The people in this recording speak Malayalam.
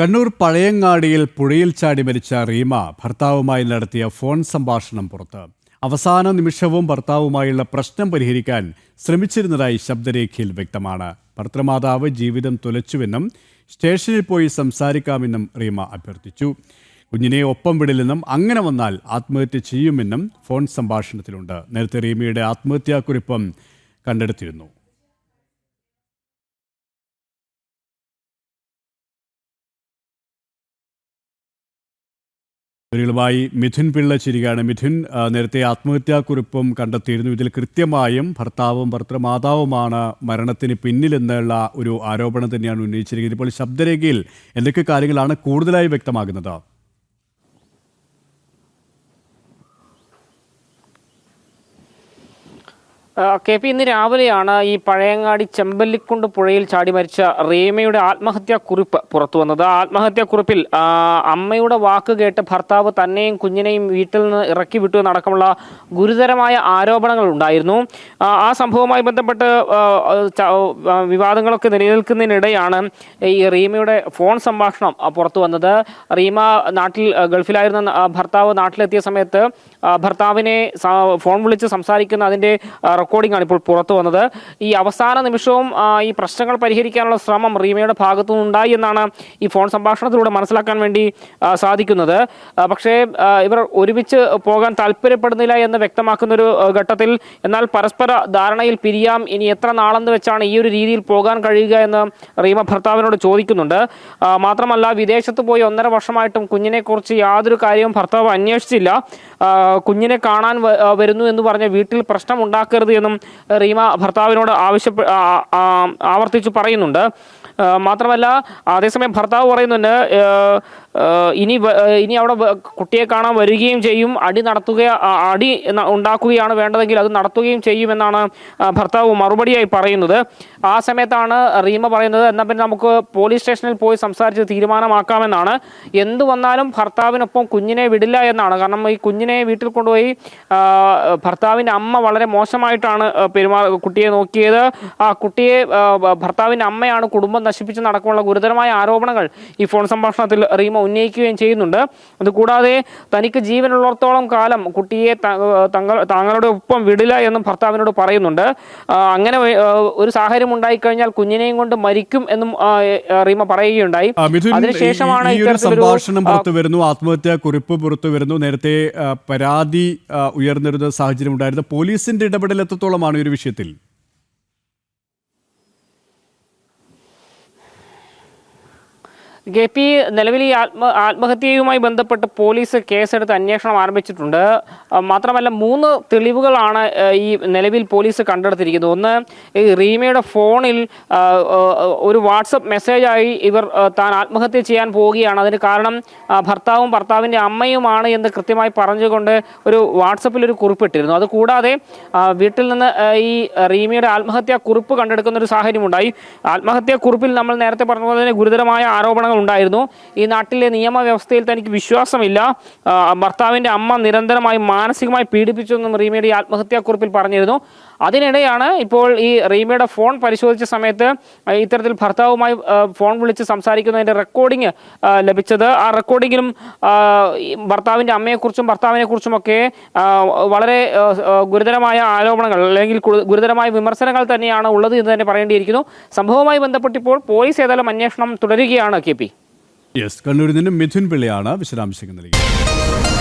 കണ്ണൂർ പഴയങ്ങാടിയിൽ പുഴയിൽ ചാടി മരിച്ച റീമ ഭർത്താവുമായി നടത്തിയ ഫോൺ സംഭാഷണം പുറത്ത്. അവസാന നിമിഷവും ഭർത്താവുമായുള്ള പ്രശ്നം പരിഹരിക്കാൻ ശ്രമിച്ചിരുന്നതായി ശബ്ദരേഖയിൽ വ്യക്തമാണ്. ഭർത്തൃമാതാവ് ജീവിതം തുലച്ചുവെന്നും സ്റ്റേഷനിൽ പോയി സംസാരിക്കാമെന്നും റീമ അഭ്യർത്ഥിച്ചു. കുഞ്ഞിനെ ഒപ്പം വിടില്ലെന്നും അങ്ങനെ വന്നാൽ ആത്മഹത്യ ചെയ്യുമെന്നും ഫോൺ സംഭാഷണത്തിലുണ്ട്. നേരത്തെ റീമയുടെ ആത്മഹത്യാക്കുറിപ്പം കണ്ടെടുത്തിരുന്നു. വിവരങ്ങളുമായി മിഥുൻ പിള്ള ചിരികയാണ്. മിഥുൻ നേരത്തെ നേരത്തെ ആത്മഹത്യാക്കുറിപ്പും കണ്ടെത്തിയിരുന്നു. ഇതിൽ കൃത്യമായും ഭർത്താവും ഭർത്തൃമാതാവുമാണ് മരണത്തിന് പിന്നിലെന്നുള്ള ഒരു ആരോപണം തന്നെയാണ് ഉന്നയിച്ചിരിക്കുന്നത്. ഇപ്പോൾ ശബ്ദരേഖയിൽ എന്തൊക്കെ കാര്യങ്ങളാണ് കൂടുതലായി വ്യക്തമാകുന്നത്? കെ പി ഇന്ന് രാവിലെയാണ് ഈ പഴയങ്ങാടി ചെമ്പല്ലിക്കുണ്ട് പുഴയിൽ ചാടി മരിച്ച റീമയുടെ ആത്മഹത്യാ കുറിപ്പ് പുറത്തു വന്നത്. ആത്മഹത്യാ കുറിപ്പിൽ അമ്മയുടെ വാക്ക് കേട്ട് ഭർത്താവ് തന്നെയും കുഞ്ഞിനെയും വീട്ടിൽ നിന്ന് ഇറക്കി വിട്ടു എന്നടക്കമുള്ള ഗുരുതരമായ ആരോപണങ്ങൾ ഉണ്ടായിരുന്നു. ആ, സംഭവവുമായി ബന്ധപ്പെട്ട് വിവാദങ്ങളൊക്കെ നിലനിൽക്കുന്നതിനിടെയാണ് ഈ റീമയുടെ ഫോൺ സംഭാഷണം പുറത്തു വന്നത്. റീമ നാട്ടിൽ ഗൾഫിലായിരുന്ന ഭർത്താവ് നാട്ടിലെത്തിയ സമയത്ത് ഭർത്താവിനെ ഫോൺ വിളിച്ച് സംസാരിക്കുന്ന അതിന്റെ റെക്കോർഡിംഗ് ആണ് ഇപ്പോൾ പുറത്തു വന്നത്. ഈ അവസാന നിമിഷവും ഈ പ്രശ്നങ്ങൾ പരിഹരിക്കാനുള്ള ശ്രമം റീമയുടെ ഭാഗത്തു നിന്നുണ്ടായി എന്നാണ് ഈ ഫോൺ സംഭാഷണത്തിലൂടെ മനസ്സിലാക്കാൻ വേണ്ടി സാധിക്കുന്നത്. പക്ഷേ ഇവർ ഒരുമിച്ച് പോകാൻ താല്പര്യപ്പെടുന്നില്ല എന്ന് വ്യക്തമാക്കുന്ന ഒരു ഘട്ടത്തിൽ എന്നാൽ പരസ്പര ധാരണയിൽ പിരിയാം. ഇനി എത്ര നാളെന്ന് വെച്ചാണ് ഈ ഒരു രീതിയിൽ പോകാൻ കഴിയുക എന്ന് റീമ ഭർത്താവിനോട് ചോദിക്കുന്നുണ്ട്. മാത്രമല്ല വിദേശത്ത് പോയി ഒന്നര വർഷമായിട്ടും കുഞ്ഞിനെക്കുറിച്ച് യാതൊരു കാര്യവും ഭർത്താവ് അന്വേഷിച്ചില്ല. കുഞ്ഞിനെ കാണാൻ വരുന്നു എന്ന് പറഞ്ഞ വീട്ടിൽ പ്രശ്നം ഉണ്ടാക്കരുത് എന്നും റീമ ഭർത്താവിനോട് ആവശ്യപ്പെ ആവർത്തിച്ചു പറയുന്നുണ്ട്. മാത്രമല്ല അതേസമയം ഭർത്താവ് പറയുന്നുണ്ട് ഇനി ഇനി അവിടെ കുട്ടിയെ കാണാൻ വരികയും ചെയ്യും. അടി നടത്തുക അടി ഉണ്ടാക്കുകയാണ് വേണ്ടതെങ്കിൽ അത് നടത്തുകയും ചെയ്യുമെന്നാണ് ഭർത്താവ് മറുപടിയായി പറയുന്നത്. ആ സമയത്താണ് റീമ പറയുന്നത് എന്നാൽ പിന്നെ നമുക്ക് പോലീസ് സ്റ്റേഷനിൽ പോയി സംസാരിച്ച് തീരുമാനമാക്കാമെന്നാണ്. എന്തു വന്നാലും ഭർത്താവിനൊപ്പം കുഞ്ഞിനെ വിടില്ല എന്നാണ്. കാരണം ഈ കുഞ്ഞിനെ വീട്ടിൽ കൊണ്ടുപോയി ഭർത്താവിന്റെ അമ്മ വളരെ മോശമായിട്ടാണ് പെരുമാ കുട്ടിയെ നോക്കിയത്. ആ കുട്ടിയെ ഭർത്താവിന്റെ അമ്മയാണ് കുടുംബം നശിപ്പിച്ച് നടക്കുമുള്ള ഗുരുതരമായ ആരോപണങ്ങൾ ഈ ഫോൺ സംഭാഷണത്തിൽ റീമ ഉന്നയിക്കുകയും ചെയ്യുന്നുണ്ട്. അതുകൂടാതെ തനിക്ക് ജീവനുള്ളിടത്തോളം കാലം കുട്ടിയെ തങ്ങൾ താങ്കളുടെ ഒപ്പം വിടില്ല എന്നും ഭർത്താവിനോട് പറയുന്നുണ്ട്. അങ്ങനെ ഒരു സാഹചര്യം ഉണ്ടായിക്കഴിഞ്ഞാൽ കുഞ്ഞിനെയും കൊണ്ട് മരിക്കും എന്നും റീമ പറയുകയുണ്ടായി. അതിനുശേഷമാണ് സംഭാഷണം പുറത്തു വരുന്നു ആത്മഹത്യാ കുറിപ്പ് പുറത്തു വരുന്നു നേരത്തെ പരാതി ഉയർന്നിരുന്ന സാഹചര്യം ഉണ്ടായിരുന്നു. പോലീസിന്റെ ഇടപെടൽ എത്രത്തോളമാണ് ഒരു വിഷയത്തിൽ? കെ പി നിലവിൽ ഈ ആത്മ ആത്മഹത്യയുമായി ബന്ധപ്പെട്ട് പോലീസ് കേസെടുത്ത് അന്വേഷണം ആരംഭിച്ചിട്ടുണ്ട്. മാത്രമല്ല മൂന്ന് തെളിവുകളാണ് ഈ നിലവിൽ പോലീസ് കണ്ടെടുത്തിരിക്കുന്നത്. ഒന്ന് ഈ റീമയുടെ ഫോണിൽ ഒരു വാട്സപ്പ് മെസ്സേജായി ഇവർ താൻ ആത്മഹത്യ ചെയ്യാൻ പോവുകയാണ്. അതിന് കാരണം ഭർത്താവും ഭർത്താവിന്റെ അമ്മയുമാണ് എന്ന് കൃത്യമായി പറഞ്ഞുകൊണ്ട് ഒരു വാട്സപ്പിൽ ഒരു കുറിപ്പിട്ടിരുന്നു. അതുകൂടാതെ വീട്ടിൽ നിന്ന് ഈ റീമയുടെ ആത്മഹത്യാ കുറിപ്പ് കണ്ടെടുക്കുന്ന ഒരു സാഹചര്യമുണ്ടായി. ആത്മഹത്യാ കുറിപ്പിൽ നമ്മൾ നേരത്തെ പറഞ്ഞ പോലെ തന്നെ ഗുരുതരമായ ആരോപണങ്ങൾ ഉണ്ടായിരുന്നു ഈ നാട്ടിലെ നിയമവ്യവസ്ഥയിൽ തനിക്ക് വിശ്വാസമില്ല. ഭർത്താവിന്റെ അമ്മ നിരന്തരമായി മാനസികമായി പീഡിപ്പിച്ചെന്നും റീമയുടെ ആത്മഹത്യാക്കുറിപ്പിൽ ആത്മഹത്യാ പറഞ്ഞിരുന്നു. അതിനിടെയാണ് ഇപ്പോൾ ഈ റീമയുടെ ഫോൺ പരിശോധിച്ച സമയത്ത് ഇത്തരത്തിൽ ഭർത്താവുമായി ഫോൺ വിളിച്ച് സംസാരിക്കുന്നതിന്റെ റെക്കോർഡിങ് ലഭിച്ചത്. ആ റെക്കോർഡിങ്ങിലും ഭർത്താവിന്റെ അമ്മയെക്കുറിച്ചും ഭർത്താവിനെക്കുറിച്ചുമൊക്കെ വളരെ ഗുരുതരമായ ആരോപണങ്ങൾ അല്ലെങ്കിൽ ഗുരുതരമായ വിമർശനങ്ങൾ തന്നെയാണ് ഉള്ളത് എന്ന് തന്നെ പറയേണ്ടിയിരിക്കുന്നു. സംഭവവുമായി ബന്ധപ്പെട്ടിപ്പോൾ പോലീസ് ഏതായാലും അന്വേഷണം തുടരുകയാണ് കെ പി. യെസ് കണ്ണൂരിൽ നിന്നും മിഥുൻ പിള്ളയാണ് വിശദാംശങ്ങൾ നൽകിയത്.